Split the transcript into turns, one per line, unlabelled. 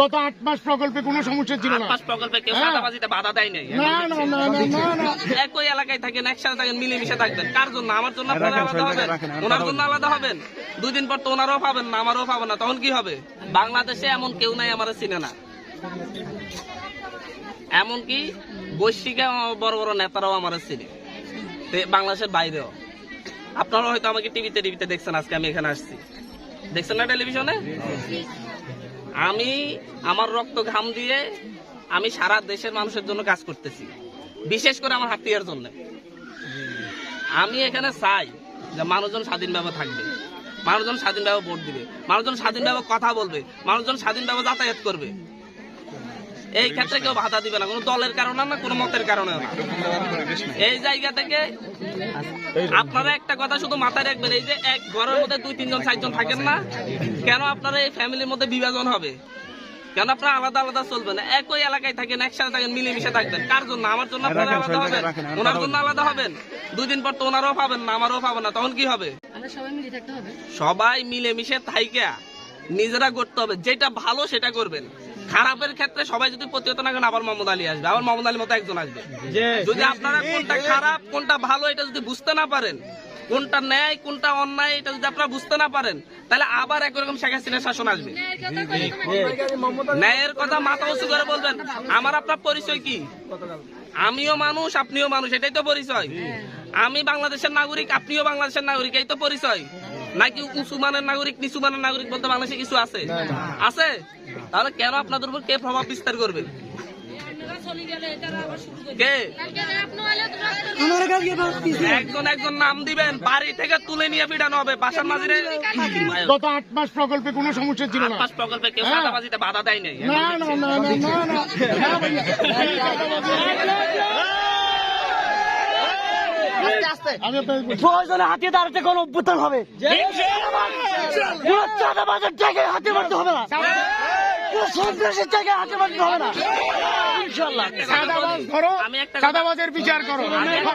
গত আট মাস প্রকল্পে কোনো সমস্যা ছিল না।
প্রকল্পে কেউ
হ্যাঁ।
চাঁদাবাজিতে বাধা দেয় নাই।
না না না না না না
একই এলাকায় থাকেন একসাথে থাকেন মিলেমিশে থাকবেন। কার জন্য? আমার জন্য আপনারা আলাদা হবেন। ওনার জন্য আলাদা হবেন। দুই দিন পর তো ওনারও পাবেন না আমারও পাবেন না। তখন কি হবে? বাংলাদেশে এমন কেউ নাই আমার চিনে না। এমনকি বৈশ্বিক বড় বড় নেতারাও আমার চিনে। বাংলাদেশের বাইরেও। আপনারা হয়তো আমাকে টিভিতে টিভিতে দেখছেন আজকে আমি এখানে আসছি। দেখছেন না টেলিভিশনে? আমি আমার রক্ত ঘাম দিয়ে আমি সারা দেশের মানুষের জন্য কাজ করতেছি। বিশেষ করে আমার হাতিয়ার জন্য। আমি এখানে চাই যে মানুষজন স্বাধীনভাবে থাকবে। মানুষজন স্বাধীনভাবে ভোট দিবে। মানুষজন স্বাধীনভাবে কথা বলবে। মানুষজন স্বাধীনভাবে যাতায়াত করবে। এই ক্ষেত্রে কেউ বাধা দিবে না কোনো দলের কারণে না কোনো মতের কারণে না। এই জায়গা থেকে আপনারা একটা কথা শুধু মাথায় রাখবেন এই যে এক ঘরের মধ্যে দুই তিনজন চারজন থাকেন না কেন আপনারা এই ফ্যামিলির মধ্যে বিভাজন হবে? কেন আপনারা আলাদা আলাদা চলবেন একই এলাকায় থাকেন একসাথে থাকেন মিলেমিশে থাকবেন। কার জন্য? আমার জন্য আপনারা আলাদা হবেন। ওনার জন্য আলাদা হবেন। দুই দিন পর তো ওনারও পাবেন না আমারও পাবেন না তখন কি হবে?
আমরা সবাই মিলে থাকতে হবে।
সবাই মিলেমিশে থাইকা নিজেরা করতে হবে যেটা ভালো সেটা করবেন। খারাপের ক্ষেত্রে সবাই যদি প্রতিহত না করেন আবার মোহাম্মদ আলী আসবে। আবার মোহাম্মদ আলী মতো একজন আসবে। যদি আপনারা কোনটা খারাপ কোনটা ভালো এটা যদি বুঝতে না পারেন কোনটা ন্যায় কোনটা অন্যায় এটা যদি আপনারা বুঝতে না পারেন তাহলে আবার একই রকম শেখ হাসিনার শাসন আসবে। ন্যায়ের কথা মাথা উঁচু করে বলবেন আমার আপনার পরিচয় কি? আমিও মানুষ আপনিও মানুষ এটাই তো পরিচয়। আমি বাংলাদেশের নাগরিক আপনিও বাংলাদেশের নাগরিক এই তো পরিচয়। নাকি উঁচু মানের নাগরিক নিচু মানের নাগরিক বলতে বাংলাদেশে কিছু আছে? আছে? তাহলে কেন আপনাদের উপর কে প্রভাব বিস্তার করবে? একজন একজন নাম দিবেন বাড়ি থেকে তুলে নিয়ে পিটানো হবে বাসার মাঝিরে।
গত আট মাস প্রকল্পে কোনো সমস্যা ছিল না।
প্রকল্পে কেউ
হ্যাঁ।
বাধা দেয় নাই
না না না না না না হ্যাঁ ভাইয়া। আমি আপনাকে বলছি।
প্রয়োজনে হাতিয়ে দাঁড়াতে কোনো অভ্যুত্থান হবে। কোন চাঁদাবাজের জায়গায় হাতে মারতে হবে না। কোন সন্ত্রাসের জায়গায় হাতে মারতে হবে না। ইনশাল্লাহ
চাঁদাবাজ ধরো
আমি একটা
চাঁদাবাজের বিচার করো।